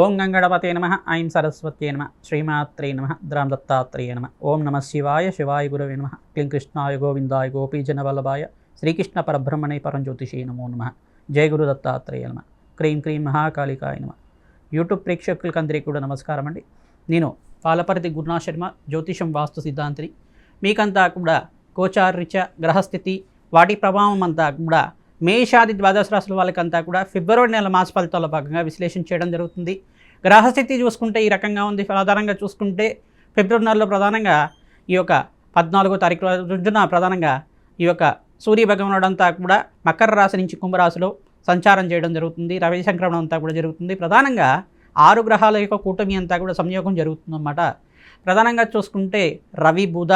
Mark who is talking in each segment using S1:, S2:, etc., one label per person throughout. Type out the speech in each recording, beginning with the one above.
S1: ఓం గంగణపతే నమ ఐం సరస్వతే నమ శ్రీమాత్రే నమ ద్రాం దత్తాత్రేయ నమ. ఓం నమ శివాయ శివాయ గురవే నమ. క్లీం కృష్ణాయ గోవిందాయ గోపీజన వల్లభాయ శ్రీకృష్ణ పరబ్రహ్మణే పరంజ్యోతిషే నమో నమ. జయ గురు దత్తాత్రేయ నమ. క్రీం క్రీం మహాకాళికాయ నమ. యూట్యూబ్ ప్రేక్షకులకి అందరికీ కూడా నమస్కారం అండి. నేను పాలపర్తి గురునా శర్మ జ్యోతిషం వాస్తు సిద్ధాంతిని. మీకంతా కూడా గోచారిత్య గ్రహస్థితి వాటి ప్రభావం అంతా కూడా మేషాది ద్వాదశ రాశుల వాళ్ళకంతా కూడా ఫిబ్రవరి నెల మాస ఫలితాల భాగంగా విశ్లేషణ చేయడం జరుగుతుంది. గ్రహస్థితి చూసుకుంటే ఈ రకంగా ఉంది. ప్రధానంగా చూసుకుంటే ఫిబ్రవరి నెలలో ప్రధానంగా ఈ యొక్క పద్నాలుగో తారీఖు రోజున ప్రధానంగా ఈ యొక్క సూర్య భగవానుడు అంతా కూడా మకర రాశి నుంచి కుంభరాశిలో సంచారం చేయడం జరుగుతుంది. రవి సంక్రమణం అంతా కూడా జరుగుతుంది. ప్రధానంగా ఆరు గ్రహాల యొక్క కూటమి అంతా కూడా సంయోగం జరుగుతుందన్నమాట. ప్రధానంగా చూసుకుంటే రవి బుధ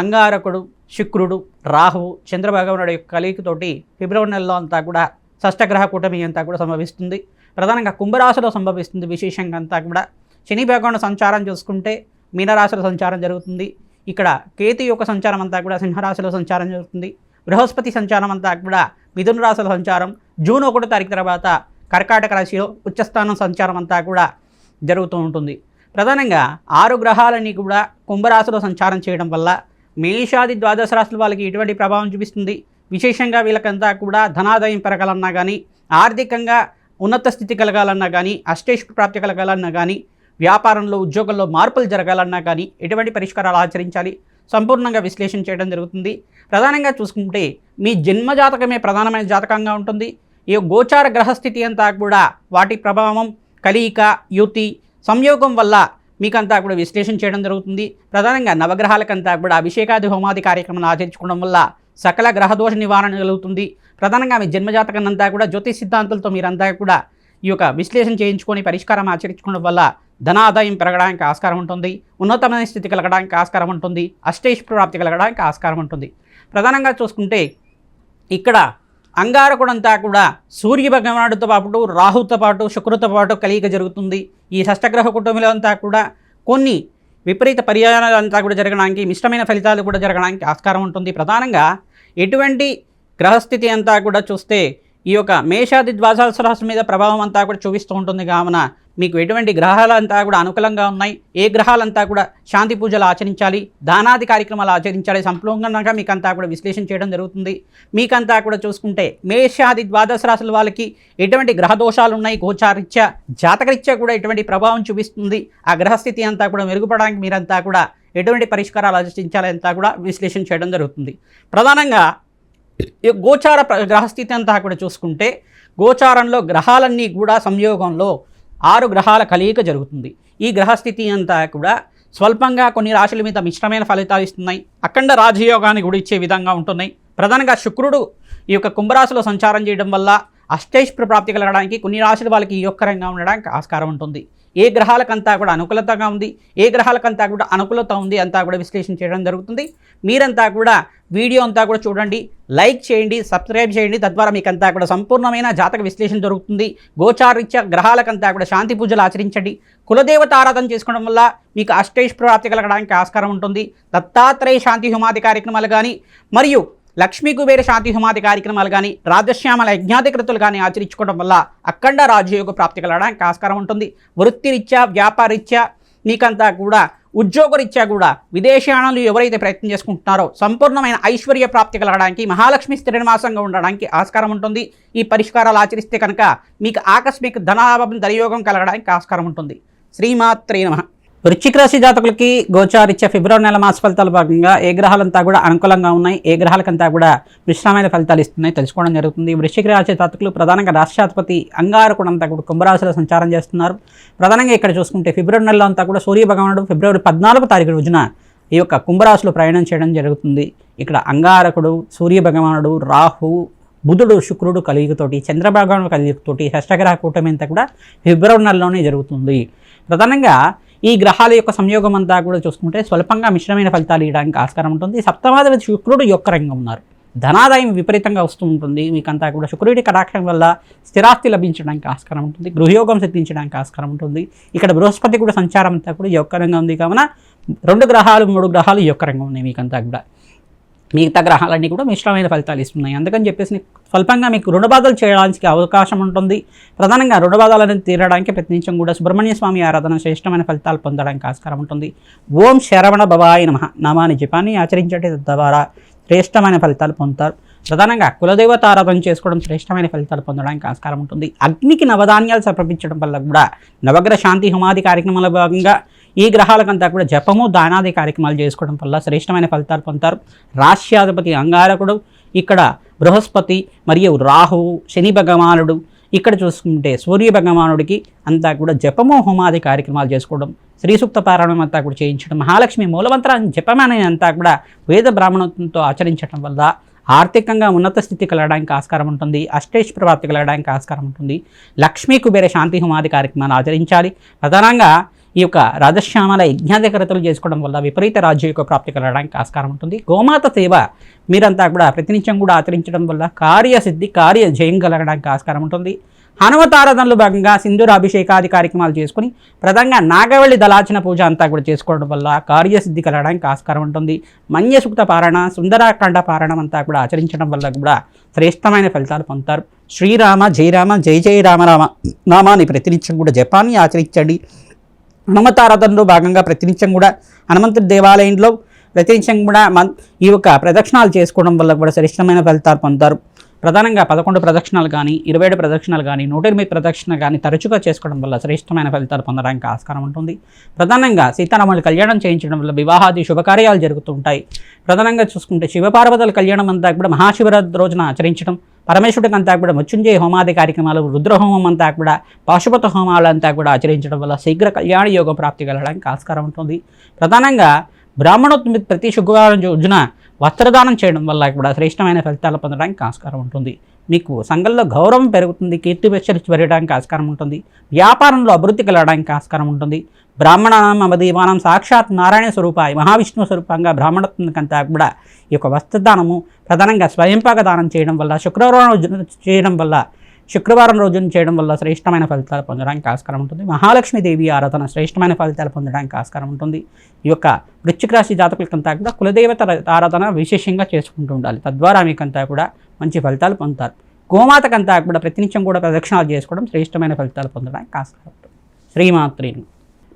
S1: అంగారకుడు శుక్రుడు రాహువు చంద్రభగవానుడు యొక్క కలిగితోటి ఫిబ్రవరి నెలలో అంతా కూడా షష్టగ్రహ కూటమి అంతా కూడా సంభవిస్తుంది. ప్రధానంగా కుంభరాశిలో సంభవిస్తుంది విశేషంగా అంతా కూడా. శని భగవాను సంచారం చూసుకుంటే మీనరాశిలో సంచారం జరుగుతుంది. ఇక్కడ కేతు యొక్క సంచారం అంతా కూడా సింహరాశిలో సంచారం జరుగుతుంది. బృహస్పతి సంచారం అంతా కూడా మిథున రాశుల సంచారం. జూన్ ఒకటో తారీఖు తర్వాత కర్కాటక రాశిలో ఉచ్చస్థానం సంచారం అంతా కూడా జరుగుతూ ఉంటుంది. ప్రధానంగా ఆరు గ్రహాలని కూడా కుంభరాశిలో సంచారం చేయడం వల్ల మేషాది ద్వాదశ రాశుల వాళ్ళకి ఎటువంటి ప్రభావం చూపిస్తుంది? విశేషంగా వీళ్ళకంతా కూడా ధనాదాయం పెరగాలన్నా కానీ ఆర్థికంగా ఉన్నత స్థితి కలగాలన్నా కానీ అష్టేష్ ప్రాప్తి కలగాలన్నా కానీ వ్యాపారంలో ఉద్యోగంలో మార్పులు జరగాలన్నా కానీ ఎటువంటి పరిష్కారాలు ఆచరించాలి? సంపూర్ణంగా విశ్లేషణ చేయడం జరుగుతుంది. ప్రధానంగా చూసుకుంటే మీ జన్మజాతకమే ప్రధానమైన జాతకంగా ఉంటుంది. ఈ గోచార గ్రహస్థితి అంతా కూడా వాటి ప్రభావం కలియిక యుతి సంయోగం వల్ల మీకంతా కూడా విశ్లేషణ చేయడం జరుగుతుంది. ప్రధానంగా నవగ్రహాలకంతా కూడా అభిషేకాది హోమాది కార్యక్రమాన్ని ఆచరించుకోవడం వల్ల సకల గ్రహదోష నివారణ కలుగుతుంది. ప్రధానంగా మీ జన్మజాతకన్నంతా కూడా జ్యోతిష్ సిద్ధాంతాలతో మీరంతా కూడా ఈ యొక్క విశ్లేషణ చేయించుకొని పరిష్కారం ఆచరించుకోవడం వల్ల ధనాదాయం పెరగడానికి ఆస్కారం ఉంటుంది. ఉన్నతమైన స్థితి కలగడానికి ఆస్కారం ఉంటుంది. అష్టేష్ ప్రాప్తి కలగడానికి ఆస్కారం ఉంటుంది. ప్రధానంగా చూసుకుంటే ఇక్కడ అంగారకుడంతా కూడా సూర్య భగవానుడితో పాటు రాహుతో పాటు శుక్రుతో పాటు కలియిక జరుగుతుంది. ఈ షష్టగ్రహ కుటుంబంలో అంతా కూడా కొన్ని విపరీత పర్యాయాలు అంతా కూడా జరగడానికి మిశ్రమైన ఫలితాలు కూడా జరగడానికి ఆస్కారం ఉంటుంది. ప్రధానంగా ఎటువంటి గ్రహస్థితి అంతా కూడా చూస్తే ఈ యొక్క మేషాది ద్వాదశ రాశి మీద ప్రభావం అంతా కూడా చూపిస్తూ ఉంటుంది. కావున మీకు ఎటువంటి గ్రహాలంతా కూడా అనుకూలంగా ఉన్నాయి. ఏ గ్రహాలంతా కూడా శాంతి పూజలు ఆచరించాలి దానాది కార్యక్రమాలు ఆచరించాలి సంపూర్ణంగా మీకంతా కూడా విశ్లేషణ చేయడం జరుగుతుంది. మీకంతా కూడా చూసుకుంటే మేషాది ద్వాదశ రాశుల వాళ్ళకి ఎటువంటి గ్రహ దోషాలు ఉన్నాయి? గోచారీత్యా జాతకరీత్యా కూడా ఎటువంటి ప్రభావం చూపిస్తుంది? ఆ గ్రహస్థితి అంతా కూడా మెరుగుపడడానికి మీరంతా కూడా ఎటువంటి పరిష్కారాలు ఆచరించాలి కూడా విశ్లేషణ చేయడం జరుగుతుంది. ప్రధానంగా గోచార ప్ర- గ్రహస్థితి అంతా కూడా చూసుకుంటే గోచారంలో గ్రహాలన్నీ కూడా సంయోగంలో ఆరు గ్రహాల కలయిక జరుగుతుంది. ఈ గ్రహస్థితి అంతా కూడా స్వల్పంగా కొన్ని రాశుల మీద మిశ్రమైన ఫలితాలు ఇస్తున్నాయి. అఖండ రాజయోగాన్ని కూడా ఇచ్చే విధంగా ఉంటున్నాయి. ప్రధానంగా శుక్రుడు ఈ యొక్క కుంభరాశిలో సంచారం చేయడం వల్ల అష్టైశ్వర ప్రాప్తి కలగడానికి కొన్ని రాశుల వాళ్ళకి యోగకరంగా ఉండడానికి ఆస్కారం ఉంటుంది. ఏ గ్రహాలకంతా కూడా అనుకూలతగా ఉంది ఏ గ్రహాలకంతా కూడా అనుకూలత ఉంది అంతా కూడా విశ్లేషణ చేయడం జరుగుతుంది. మీరంతా కూడా వీడియో అంతా కూడా చూడండి లైక్ చేయండి సబ్స్క్రైబ్ చేయండి. తద్వారా మీకంతా కూడా సంపూర్ణమైన జాతక విశ్లేషణ దొరుకుతుంది. గోచారీత్య గ్రహాలకంతా కూడా శాంతి పూజలు ఆచరించండి. కులదేవత ఆరాధన చేసుకోవడం వల్ల మీకు అష్టైష్ ప్రాప్తి కలగడానికి ఆస్కారం ఉంటుంది. దత్తాత్రేయ శాంతి హోమాది కార్యక్రమాలు కానీ మరియు లక్ష్మీ కుబేర శాంతి హోమాది కార్యక్రమాలు కానీ రాజశ్యామల యజ్ఞాధికృతులు కానీ ఆచరించుకోవడం వల్ల అఖండ రాజయోగ ప్రాప్తి కలగడానికి ఆస్కారం ఉంటుంది. వృత్తిరీత్యా వ్యాపారరీత్యా మీకంతా కూడా ఉద్యోగరీత్యా కూడా విదేశాణాలు ఎవరైతే ప్రయత్నం చేసుకుంటున్నారో సంపూర్ణమైన ఐశ్వర్య ప్రాప్తి కలగడానికి మహాలక్ష్మి శ్రీనివాసంగా ఉండడానికి ఆస్కారం ఉంటుంది. ఈ పరిష్కారాలు ఆచరిస్తే కనుక మీకు ఆకస్మిక ధనాభం ధనయోగం కలగడానికి ఆస్కారం ఉంటుంది. శ్రీమాత్రే నమ. వృశ్చిక రాశి జాతకులకి గోచారిచ్చే ఫిబ్రవరి నెల మాస ఫలితాల భాగంగా ఏ గ్రహాలంతా కూడా అనుకూలంగా ఉన్నాయి ఏ గ్రహాలకంతా కూడా మిశ్రమైన ఫలితాలు ఇస్తున్నాయి తెలుసుకోవడం జరుగుతుంది. వృశ్చిక రాశి జాతకులు ప్రధానంగా రాష్ట్రాధిపతి అంగారకుడు అంతా కూడా కుంభరాశిలో సంచారం చేస్తున్నారు. ప్రధానంగా ఇక్కడ చూసుకుంటే ఫిబ్రవరి నెలలో అంతా కూడా సూర్య భగవానుడు ఫిబ్రవరి పద్నాలుగు తారీఖు రోజున ఈ యొక్క కుంభరాశిలో ప్రయాణం చేయడం జరుగుతుంది. ఇక్కడ అంగారకుడు సూర్య భగవానుడు రాహు బుధుడు శుక్రుడు కలియుగతోటి చంద్రభగవానుడు కలియుగతోటి షష్టగ్రహ కూటమి అంతా కూడా ఫిబ్రవరి నెలలోనే జరుగుతుంది. ప్రధానంగా ఈ గ్రహాల యొక్క సంయోగం అంతా కూడా చూసుకుంటే స్వల్పంగా మిశ్రమైన ఫలితాలు ఇవ్వడానికి ఆస్కారం ఉంటుంది. సప్తమాధిపతి శుక్రుడు యొక్క రంగం ఉన్నారు. ధనాదాయం విపరీతంగా వస్తూ ఉంటుంది. మీకంతా కూడా శుక్రుడి కటాక్షం వల్ల స్థిరాస్తి లభించడానికి ఆస్కారం ఉంటుంది. గృహయోగం సిద్ధించడానికి ఆస్కారం ఉంటుంది. ఇక్కడ బృహస్పతి కూడా సంచారం అంతా కూడా యొక్కరంగా ఉంది. కావున రెండు గ్రహాలు మూడు గ్రహాలు యొక్క రంగం ఉన్నాయి మీకంతా కూడా. మిగతా గ్రహాలన్నీ కూడా మిశ్రమైన ఫలితాలు ఇస్తున్నాయి. అందుకని చెప్పేసి స్వల్పంగా మీకు రుణబాధలు చేయడానికి అవకాశం ఉంటుంది. ప్రధానంగా రుణబాధలను తీరడానికి ప్రతినిత్యం కూడా సుబ్రహ్మణ్య స్వామి ఆరాధన శ్రేష్టమైన ఫలితాలు పొందడానికి ఆస్కారం ఉంటుంది. ఓం శరవణ భవాయ నమ. నామాని జపాన్ని ఆచరించడం ద్వారా శ్రేష్టమైన ఫలితాలు పొందుతారు. ప్రధానంగా కులదేవత ఆరాధన చేసుకోవడం శ్రేష్టమైన ఫలితాలు పొందడానికి ఆస్కారం ఉంటుంది. అగ్నికి నవధాన్యాలు సమర్పించడం వల్ల కూడా నవగ్రహ శాంతి హోమాది కార్యక్రమాల భాగంగా ఈ గ్రహాలకంతా కూడా జపము దానాది కార్యక్రమాలు చేసుకోవడం వల్ల శ్రేష్టమైన ఫలితాలు పొందుతారు. రాష్ట్రాధిపతి అంగారకుడు ఇక్కడ బృహస్పతి మరియు రాహువు శని భగవానుడు ఇక్కడ చూసుకుంటే సూర్య భగవానుడికి అంతా కూడా జపము హోమాది కార్యక్రమాలు చేసుకోవడం శ్రీ సూక్త పారాయణం అంతా కూడా చేయించడం మహాలక్ష్మి మూలమంత్రాన్ని జపమనే అంతా కూడా వేద బ్రాహ్మణత్వంతో ఆచరించడం వల్ల ఆర్థికంగా ఉన్నత స్థితి కలగడానికి ఆస్కారం ఉంటుంది అష్టేష్ ప్రాప్తి కలగడానికి ఆస్కారం ఉంటుంది. లక్ష్మీ కుబేర శాంతి హోమాది కార్యక్రమాలు ఆచరించాలి. ప్రధానంగా ఈ యొక్క రాజశ్యామల యజ్ఞాధికరతలు చేసుకోవడం వల్ల విపరీత రాజ్య యొక్క ప్రాప్తి కలగడానికి ఆస్కారం ఉంటుంది. గోమాత సేవ మీరంతా కూడా ప్రతినిత్యం కూడా ఆచరించడం వల్ల కార్యసిద్ధి కార్య జయం కలగడానికి ఆస్కారం ఉంటుంది. హనుమతారాధనలో భాగంగా సింధూర అభిషేకాది కార్యక్రమాలు చేసుకుని ప్రధానంగా నాగవళి దళాచన పూజ అంతా కూడా చేసుకోవడం వల్ల కార్యసిద్ధి కలగడానికి ఆస్కారం ఉంటుంది. మన్యసూక్త పారణ సుందరాకాండ పారణం అంతా కూడా ఆచరించడం వల్ల కూడా శ్రేష్టమైన ఫలితాలు పొందుతారు. శ్రీరామ జయరామ జయ జయ రామరామ నామాన్ని ప్రతినిత్యం కూడా జపాన్ని ఆచరించండి. హనుమతారాధనలో భాగంగా ప్రతినిత్యం కూడా హనుమంతుడి దేవాలయంలో ప్రతినిత్యం కూడా మన్ ఈ యొక్క ప్రదక్షిణాలు చేసుకోవడం వల్ల కూడా శ్రేష్టమైన ఫలితాలు పొందుతారు. ప్రధానంగా పదకొండు ప్రదక్షిణాలు కానీ ఇరవై ఏడు ప్రదక్షిణాలు కానీ నూట ఎనిమిది ప్రదక్షిణ కానీ తరచుగా చేసుకోవడం వల్ల శ్రేష్టమైన ఫలితాలు పొందడానికి ఆస్కారం ఉంటుంది. ప్రధానంగా సీతారాములు కళ్యాణం చేయించడం వల్ల వివాహాది శుభకార్యాలు జరుగుతూ ఉంటాయి. ప్రధానంగా చూసుకుంటే శివపార్వతుల కళ్యాణం అంతా కూడా మహాశివరాత్రి రోజున ఆచరించడం పరమేశ్వరుడికి అంతా కూడా మృత్యుంజయ హోమాది కార్యక్రమాలు రుద్రహోమం అంతా కూడా పాశుపత హోమాలు అంతా కూడా ఆచరించడం వల్ల శీఘ్ర కళ్యాణ యోగ ప్రాప్తి కలగడానికి ఆస్కారం ఉంటుంది. ప్రధానంగా బ్రాహ్మణోత్మి ప్రతి శుక్రవారం రోజున వస్త్రదానం చేయడం వల్ల కూడా శ్రేష్టమైన ఫలితాలు పొందడానికి ఆస్కారం ఉంటుంది. మీకు సంఘంలో గౌరవం పెరుగుతుంది కీర్తి ప్రచరించి పెరగడానికి ఆస్కారం ఉంటుంది. వ్యాపారంలో అభివృద్ధి కలగడానికి ఆస్కారం ఉంటుంది. బ్రాహ్మణానం మదీవానం సాక్షాత్ నారాయణ స్వరూపాయి మహావిష్ణు స్వరూపంగా బ్రాహ్మణత్వంకంతా కూడా ఈ యొక్క వస్త్రదానము ప్రధానంగా స్వయంపాక దానం చేయడం వల్ల శుక్రవారం రోజున చేయడం వల్ల శుక్రవారం రోజున చేయడం వల్ల శ్రేష్టమైన ఫలితాలు పొందడానికి ఆస్కారం ఉంటుంది. మహాలక్ష్మీదేవి ఆరాధన శ్రేష్టమైన ఫలితాలు పొందడానికి ఆస్కారం ఉంటుంది. ఈ యొక్క వృశ్చిక రాశి జాతకులకంతా కూడా కులదేవత ఆరాధన విశేషంగా చేసుకుంటూ ఉండాలి. తద్వారా మీకంతా కూడా మంచి ఫలితాలు పొందుతారు. గోమాతకంతా కూడా ప్రతినిత్యం కూడా ప్రదక్షిణాలు చేసుకోవడం శ్రేష్టమైన ఫలితాలు పొందడానికి ఆస్కారం ఉంటుంది. శ్రీమాత్రిని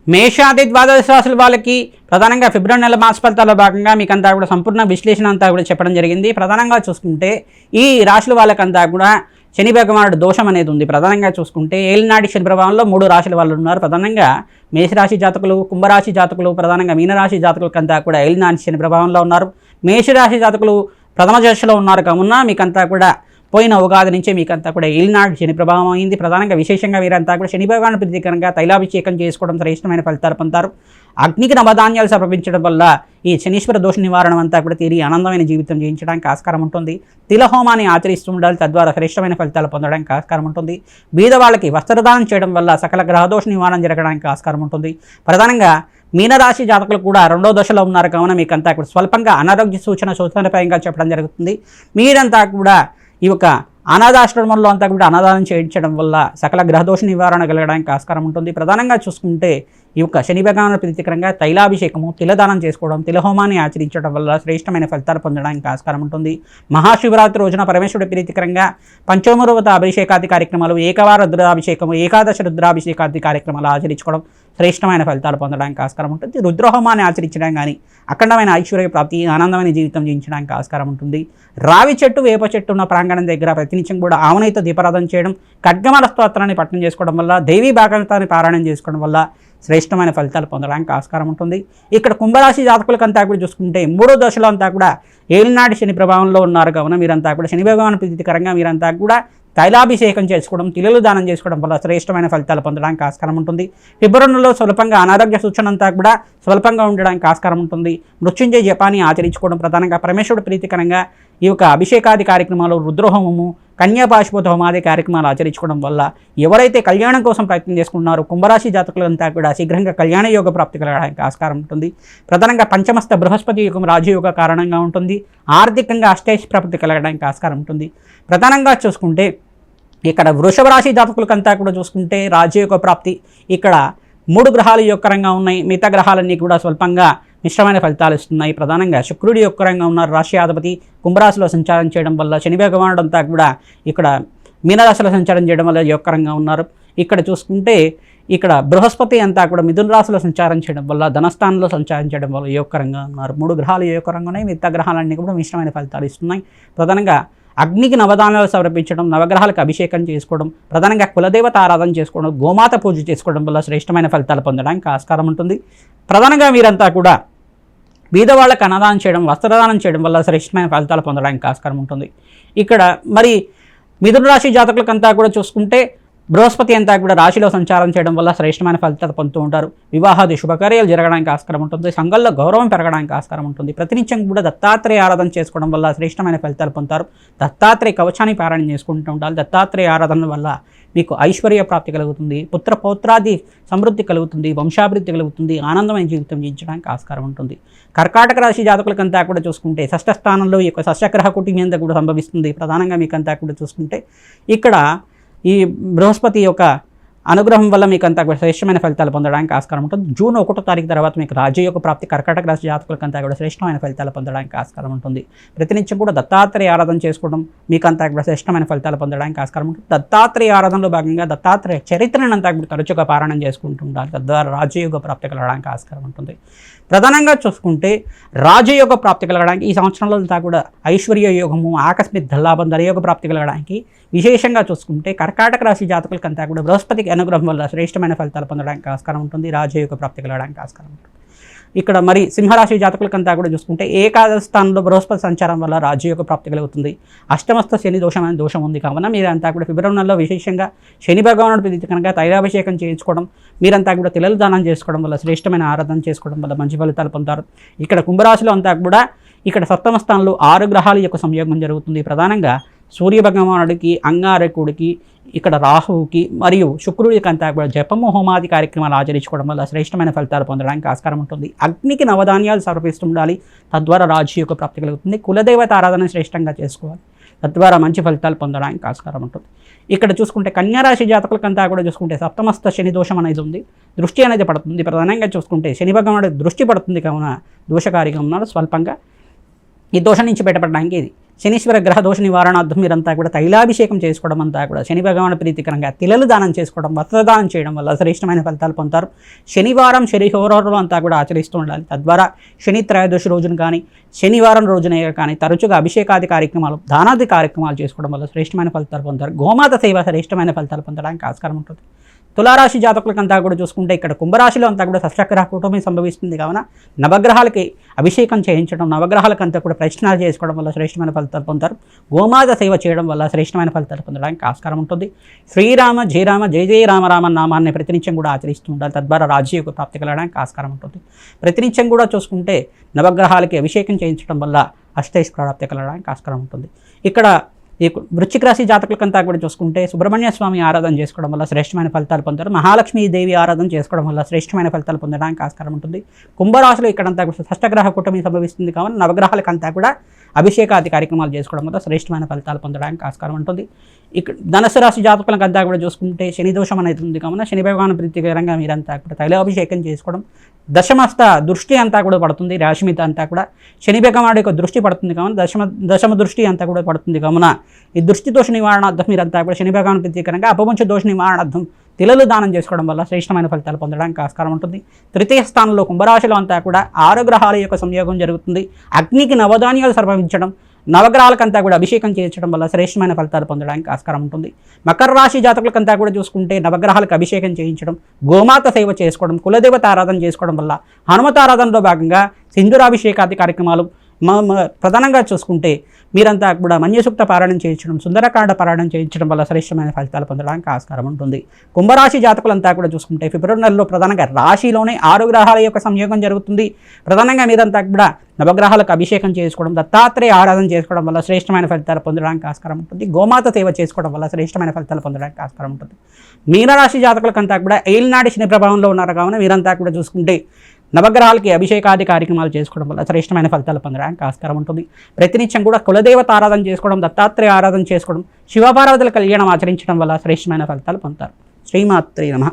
S1: మేషాది ద్వాదశ రాశుల వాళ్ళకి ప్రధానంగా ఫిబ్రవరి నెల మాస ఫలితాల్లో భాగంగా మీకు అంతా కూడా సంపూర్ణ విశ్లేషణ అంతా కూడా చెప్పడం జరిగింది. ప్రధానంగా చూసుకుంటే ఈ రాశుల వాళ్ళకంతా కూడా శని భగవానుడు దోషం అనేది ఉంది. ప్రధానంగా చూసుకుంటే ఏలినాటి శని ప్రభావంలో మూడు రాశుల వాళ్ళు ఉన్నారు. ప్రధానంగా మేషరాశి జాతకులు కుంభరాశి జాతకులు ప్రధానంగా మీనరాశి జాతకులకంతా కూడా ఏలినాటి శని ప్రభావంలో ఉన్నారు. మేషరాశి జాతకులు ప్రథమ దశలో ఉన్నారు. కావున మీకంతా కూడా పోయిన ఉగాది నుంచే మీకంతా కూడా ఏలినాడు శని ప్రభావం అయింది. ప్రధానంగా విశేషంగా వీరంతా కూడా శని భగవాన్ ప్రతీకరంగా తైలాభిషేకం చేసుకోవడం శ్రేష్టమైన ఫలితాలు పొందుతారు. అగ్నికి నవధాన్యాలు సమర్పించడం వల్ల ఈ శనీశ్వర దోష నివారణ అంతా కూడా తీరి ఆనందమైన జీవితం జీవించడానికి ఆస్కారం ఉంటుంది. తిలహోమాన్ని ఆచరిస్తూ ఉండాలి తద్వారా శ్రేష్టమైన ఫలితాలు పొందడానికి ఆస్కారం ఉంటుంది. బీద వాళ్ళకి వస్త్రదానం చేయడం వల్ల సకల గ్రహదోష నివారణ జరగడానికి ఆస్కారం ఉంటుంది. ప్రధానంగా మీనరాశి జాతకులు కూడా రెండో దశలో ఉన్నారు. కావున మీకంతా కూడా స్వల్పంగా అనారోగ్య సూచన సూచనపరంగా చెప్పడం జరుగుతుంది. మీరంతా కూడా ఈ యొక్క అనాథాశ్రమంలో అంతా కూడా అనాదానం చేయించడం వల్ల సకల గ్రహదోష నివారణ కలగడానికి ఆస్కారం ఉంటుంది. ప్రధానంగా చూసుకుంటే ఈ యొక్క శని భగవాన ప్రతికరంగా తైలాభిషేకము తిలదానం చేసుకోవడం తిలహోమాన్ని ఆచరించడం వల్ల శ్రేష్టమైన ఫలితాలు పొందడానికి ఆస్కారం ఉంటుంది. మహాశివరాత్రి రోజున పరమేశ్వరుడి ప్రీతికరంగా పంచోమరవత అభిషేకాది కార్యక్రమాలు ఏకవార రుద్రాభిషేకము ఏకాదశ రుద్రాభిషేకాది కార్యక్రమాలు ఆచరించుకోవడం శ్రేష్టమైన ఫలితాలు పొందడానికి ఆస్కారం ఉంటుంది. రుద్రహోమాన్ని ఆచరించడం కానీ అఖండమైన ఐశ్వర్య ప్రాప్తి ఆనందమైన జీవితం జీవించడానికి ఆస్కారం ఉంటుంది. రావి చెట్టు వేప చెట్టు ఉన్న ప్రాంగణం దగ్గర ప్రతినిత్యం కూడా ఆవునైతో దీపారాధన చేయడం ఖడ్గమల స్తోత్రాన్ని పట్టణం చేసుకోవడం వల్ల దేవీ భాగవతాన్ని పారాయణం చేసుకోవడం వల్ల శ్రేష్టమైన ఫలితాలు పొందడానికి ఆస్కారం ఉంటుంది. ఇక్కడ కుంభరాశి జాతకులకంతా కూడా చూసుకుంటే మూడో దశలో అంతా కూడా ఏలినాటి శని ప్రభావంలో ఉన్నారు. కావున మీరంతా కూడా శని భగవాన్ ప్రీతికరంగా మీరంతా కూడా తైలాభిషేకం చేసుకోవడం తిలలు దానం చేసుకోవడం వల్ల శ్రేష్టమైన ఫలితాలు పొందడానికి ఆస్కారం ఉంటుంది. ఫిబ్రవరిలో స్వల్పంగా అనారోగ్య సూచన అంతా కూడా స్వల్పంగా ఉండడానికి ఆస్కారం ఉంటుంది. మృత్యుంజయ జపాన్ని ఆచరించుకోవడం ప్రధానంగా పరమేశ్వరుడు ప్రీతికరంగా ఈ యొక్క అభిషేకాది కార్యక్రమాలు రుద్రహోమము కన్యాపాశుపత హోమాది కార్యక్రమాలు ఆచరించుకోవడం వల్ల ఎవరైతే కళ్యాణం కోసం ప్రయత్నం చేసుకుంటున్నారో కుంభరాశి జాతకులంతా కూడా శీఘ్రంగా కళ్యాణ యోగ ప్రాప్తి కలగడానికి ఆస్కారం ఉంటుంది. ప్రధానంగా పంచమస్త బృహస్పతి యుగం రాజయోగ కారణంగా ఉంటుంది. ఆర్థికంగా అష్టేష్ ప్రాప్తి కలగడానికి ఆస్కారం ఉంటుంది. ప్రధానంగా చూసుకుంటే ఇక్కడ వృషభ రాశి జాతకులకంతా కూడా చూసుకుంటే రాజయోగ ప్రాప్తి ఇక్కడ మూడు గ్రహాలు యొక్కరంగా ఉన్నాయి. మిగతా గ్రహాలన్నీ కూడా స్వల్పంగా మిశ్రమైన ఫలితాలు ఇస్తున్నాయి. ప్రధానంగా శుక్రుడి యొక్క రంగా ఉన్నారు. అధిపతి కుంభరాశిలో సంచారం చేయడం వల్ల శని భగవానుడంతా కూడా ఇక్కడ మీనరాశిలో సంచారం చేయడం వల్ల యొక్కరంగా ఉన్నారు. ఇక్కడ చూసుకుంటే ఇక్కడ బృహస్పతి అంతా కూడా మిథున రాశిలో సంచారం చేయడం వల్ల ధనస్థానంలో సంచారం చేయడం వల్ల యోగకరంగా ఉన్నారు. మూడు గ్రహాలు యోగకరంగా ఉన్నాయి. మిగతా గ్రహాలన్నీ కూడా మిశ్రమైన ఫలితాలు ఇస్తున్నాయి. ప్రధానంగా అగ్నికి నవదానాలు సమర్పించడం నవగ్రహాలకు అభిషేకం చేసుకోవడం ప్రధానంగా కులదేవత ఆరాధన చేసుకోవడం గోమాత పూజ చేసుకోవడం వల్ల శ్రేష్టమైన ఫలితాలు పొందడానికి ఆస్కారం ఉంటుంది. ప్రధానంగా మీరంతా కూడా బీదవాళ్ళకు అన్నదానం చేయడం వస్త్రదానం చేయడం వల్ల శ్రేష్టమైన ఫలితాలు పొందడానికి ఆస్కారం ఉంటుంది. ఇక్కడ మరి మిథున రాశి జాతకులకంతా కూడా చూసుకుంటే బృహస్పతి అంతా కూడా రాశిలో సంచారం చేయడం వల్ల శ్రేష్టమైన ఫలితాలు పొందుతూ ఉంటారు. వివాహాది శుభకార్యాలు జరగడానికి ఆస్కారం ఉంటుంది. సంఘంలో గౌరవం పెరగడానికి ఆస్కారం ఉంటుంది. ప్రతినిత్యం కూడా దత్తాత్రేయ ఆరాధన చేసుకోవడం వల్ల శ్రేష్టమైన ఫలితాలు పొందుతారు. దత్తాత్రేయ కవచాన్ని పారాయణ చేసుకుంటూ ఉండాలి. దత్తాత్రేయ ఆరాధన వల్ల మీకు ఐశ్వర్య ప్రాప్తి కలుగుతుంది. పుత్ర పౌత్రాది సమృద్ధి కలుగుతుంది. వంశాభివృద్ధి కలుగుతుంది. ఆనందమైన జీవితం జీవించడానికి ఆస్కారం ఉంటుంది. కర్కాటక రాశి జాతకులకంతా కూడా చూసుకుంటే షష్ఠ స్థానంలో ఈ యొక్క సస్యగ్రహ కుటుంబంతా కూడా సంభవిస్తుంది. ప్రధానంగా మీకంతా కూడా చూసుకుంటే ఇక్కడ ఈ బృహస్పతి యొక్క అనుగ్రహం వల్ల మీకు అంత శ్రేష్టమైన ఫలితాలు పొందడానికి ఆస్కారం ఉంటుంది. జూన్ ఒకటో తారీఖు తర్వాత మీకు రాజయోగ ప్రాప్తి కర్కాటక రాశి జాతకులకంతా కూడా శ్రేష్టమైన ఫలితాలు పొందడానికి ఆస్కారం ఉంటుంది. ప్రతినిత్యం కూడా దత్తాత్రేయ ఆరాధన చేసుకోవడం మీకు అంతా కూడా శ్రేష్టమైన ఫలితాలు పొందడానికి ఆస్కారం ఉంటుంది. దత్తాత్రేయ ఆరాధనలో భాగంగా దత్తాత్రేయ చరిత్రను అంతా కూడా తరచుగా పారాయణం చేసుకుంటుండాలి తద్వారా రాజయోగ ప్రాప్తి కలగడానికి ఆస్కారం ఉంటుంది. ప్రధానంగా చూసుకుంటే రాజయోగ ప్రాప్తి కలగడానికి ఈ సంవత్సరంలో అంతా కూడా ఐశ్వర్య యోగము ఆకస్మిక ధల్లాభం ధరయోగ ప్రాప్తి కలగడానికి విశేషంగా చూసుకుంటే కర్కాటక రాశి జాతకులకంతా కూడా బృహస్పతికి అనుగ్రహం వల్ల శ్రేష్టమైన ఫలితాలు పొందడానికి ఆస్కారం ఉంటుంది. రాజయోగ ప్రాప్తి కలగడానికి ఆస్కారం ఉంటుంది. ఇక్కడ మరి సింహరాశి జాతకులకంతా కూడా చూసుకుంటే ఏకాదశ స్థానంలో బృహస్పతి సంచారం వల్ల రాజయోగ ప్రాప్తి కలుగుతుంది. అష్టమస్థ శని దోషం అనే దోషం ఉంది కావున మీరంతా కూడా ఫిబ్రవరి నెలలో విశేషంగా శని భగవానుడు ప్రీతి కనుక తైలాభిషేకం చేయించుకోవడం మీరంతా కూడా తిలలు దానం చేసుకోవడం వల్ల శ్రేష్టమైన ఆరాధన చేసుకోవడం వల్ల మంచి ఫలితాలు పొందుతారు ఇక్కడ కుంభరాశిలో అంతా కూడా ఇక్కడ సప్తమ స్థానంలో ఆరు గ్రహాల యొక్క సంయోగం జరుగుతుంది. ప్రధానంగా సూర్య భగవానుడికి అంగారకుడికి ఇక్కడ రాహువుకి మరియు శుక్రుడి అంతా కూడా జపము హోమాది కార్యక్రమాలు ఆచరించుకోవడం వల్ల శ్రేష్టమైన ఫలితాలు పొందడానికి ఆస్కారం ఉంటుంది. అగ్నికి నవధాన్యాలు సమర్పిస్తుండాలి తద్వారా రాజు యొక్క ప్రాప్తి కలుగుతుంది. కులదేవత ఆరాధన శ్రేష్టంగా చేసుకోవాలి. తద్వారా మంచి ఫలితాలు పొందడానికి ఆస్కారం ఉంటుంది. ఇక్కడ చూసుకుంటే కన్యారాశి జాతకులకంతా కూడా చూసుకుంటే సప్తమస్త శని దోషం అనేది ఉంది. దృష్టి అనేది పడుతుంది. ప్రధానంగా చూసుకుంటే శని భగవానుడి దృష్టి పడుతుంది. కావున దోషకారిగా ఉన్నాడు స్వల్పంగా. ఈ దోషం నుంచి బయటపడడానికి ఇది. శనీశ్వర గ్రహ దోష నివారణార్థం మీరంతా కూడా తైలాభిషేకం చేసుకోవడం అంతా కూడా శని భగవాన్ ప్రీతికరంగా తిలలు దానం చేసుకోవడం వస్త్రదానం చేయడం వల్ల శ్రేష్టమైన ఫలితాలు పొందుతారు. శనివారం శని హోరాలు అంతా కూడా ఆచరిస్తూ ఉండాలి. తద్వారా శని త్రయోదశి రోజున కానీ శనివారం రోజున కానీ తరచుగా అభిషేకాది కార్యక్రమాలు దానాది కార్యక్రమాలు చేసుకోవడం వల్ల శ్రేష్టమైన ఫలితాలు పొందుతారు. గోమాత సేవ శ్రేష్టమైన ఫలితాలు పొందడానికి ఆస్కారం ఉంటుంది. తులారాశి జాతకులకంతా కూడా చూసుకుంటే ఇక్కడ కుంభరాశిలో అంతా కూడా సష్టగ్రహ కుటుంబం సంభవిస్తుంది. కావున నవగ్రహాలకి అభిషేకం చేయించడం నవగ్రహాలకంతా కూడా ప్రశ్నలు చేసుకోవడం వల్ల శ్రేష్టమైన ఫలితాలు పొందుతారు. గోమాత సేవ చేయడం వల్ల శ్రేష్టమైన ఫలితాలు పొందడానికి ఆస్కారం ఉంటుంది. శ్రీరామ జయరామ జయ జయ రామరామ నామాన్ని ప్రతినిత్యం కూడా ఆచరిస్తూ ఉండాలి. తద్వారా రాజ్యయోగ ప్రాప్తి కలగడానికి ఆస్కారం ఉంటుంది. ప్రతినిత్యం కూడా చూసుకుంటే నవగ్రహాలకి అభిషేకం చేయించడం వల్ల అష్టైష్ ప్రాప్తి కలగడానికి ఆస్కారం ఉంటుంది. ఇక్కడ ఈ వృశ్చిక రాశి జాతకులకంతా కూడా చూసుకుంటే సుబ్రహ్మణ్య స్వామి ఆరాధన చేసుకోవడం వల్ల శ్రేష్టమైన ఫలితాలు పొందారు మహాలక్ష్మి దేవి ఆరాధన చేసుకోవడం వల్ల శ్రేష్టమైన ఫలితాలు పొందడానికి ఆస్కారం ఉంటుంది. కుంభరాశిలో ఇక్కడంతా కూడా షష్టగ్రహ కూటమి సంభవిస్తుంది కావున నవగ్రహాలకంతా కూడా అభిషేకాది కార్యక్రమాలు చేసుకోవడం వల్ల శ్రేష్టమైన ఫలితాలు పొందడానికి ఆస్కారం ఉంటుంది. ఇక్కడ ధనుసు రాశి జాతకులకంతా కూడా చూసుకుంటే శని దోషం అనేది ఉంది. కావున శని భగవాన్ ప్రత్యేకంగా మీరంతా కూడా తైలాభిషేకం చేసుకోవడం దశమస్త దృష్టి అంతా కూడా పడుతుంది. రాశి మీద అంతా కూడా శని భగవానుడి యొక్క దృష్టి పడుతుంది. కావున దశమ దశమ దృష్టి అంతా కూడా పడుతుంది. కావున ఈ దృష్టి దోష నివారణార్థం మీరంతా కూడా శని భగవాన్ ప్రత్యేకంగా అపవంచ దోష నివారణార్థం తిలలు దానం చేసుకోవడం వల్ల శ్రేష్టమైన ఫలితాలు పొందడానికి ఆస్కారం ఉంటుంది. తృతీయ స్థానంలో కుంభరాశిలో అంతా కూడా ఆరు గ్రహాల యొక్క సంయోగం జరుగుతుంది. అగ్నికి నవధాన్యాలు సమర్పించడం నవగ్రహాలకంతా కూడా అభిషేకం చేయించడం వల్ల శ్రేష్టమైన ఫలితాలు పొందడానికి ఆస్కారం ఉంటుంది. మకర రాశి జాతకులకంతా కూడా చూసుకుంటే నవగ్రహాలకు అభిషేకం చేయించడం గోమాత సేవ చేసుకోవడం కులదేవత ఆరాధన చేసుకోవడం వల్ల హనుమత ఆరాధనలో భాగంగా సింధురాభిషేకాది కార్యక్రమాలు ప్రధానంగా చూసుకుంటే మీరంతా కూడా మన్యసూక్త పారాయణం చేయించడం సుందరకాండ పారాయణం చేయించడం వల్ల శ్రేష్టమైన ఫలితాలు పొందడానికి ఆస్కారం ఉంటుంది. కుంభరాశి జాతకులంతా కూడా చూసుకుంటే ఫిబ్రవరి నెలలో ప్రధానంగా రాశిలోనే ఆరు గ్రహాల యొక్క సంయోగం జరుగుతుంది. ప్రధానంగా మీరంతా కూడా నవగ్రహాలకు అభిషేకం చేసుకోవడం దత్తాత్రేయ ఆరాధన చేసుకోవడం వల్ల శ్రేష్టమైన ఫలితాలు పొందడానికి ఆస్కారం ఉంటుంది. గోమాత సేవ చేసుకోవడం వల్ల శ్రేష్టమైన ఫలితాలు పొందడానికి ఆస్కారం ఉంటుంది. మీనరాశి జాతకులకంతా కూడా ఏలినాటి శని ప్రభావంలో ఉన్నారు. కావున మీరంతా కూడా చూసుకుంటే నవగ్రహాలకి అభిషేకాది కార్యక్రమాలు చేసుకోవడం వల్ల శ్రేష్టమైన ఫలితాలు పొందడానికి ఆస్కారం ఉంటుంది. ప్రతినిత్యం కూడా కులదేవత ఆరాధన చేసుకోవడం దత్తాత్రేయ ఆరాధన చేసుకోవడం శివపార్వతుల కళ్యాణం ఆచరించడం వల్ల శ్రేష్టమైన ఫలితాలు పొందుతారు. శ్రీమాత్రి నమ.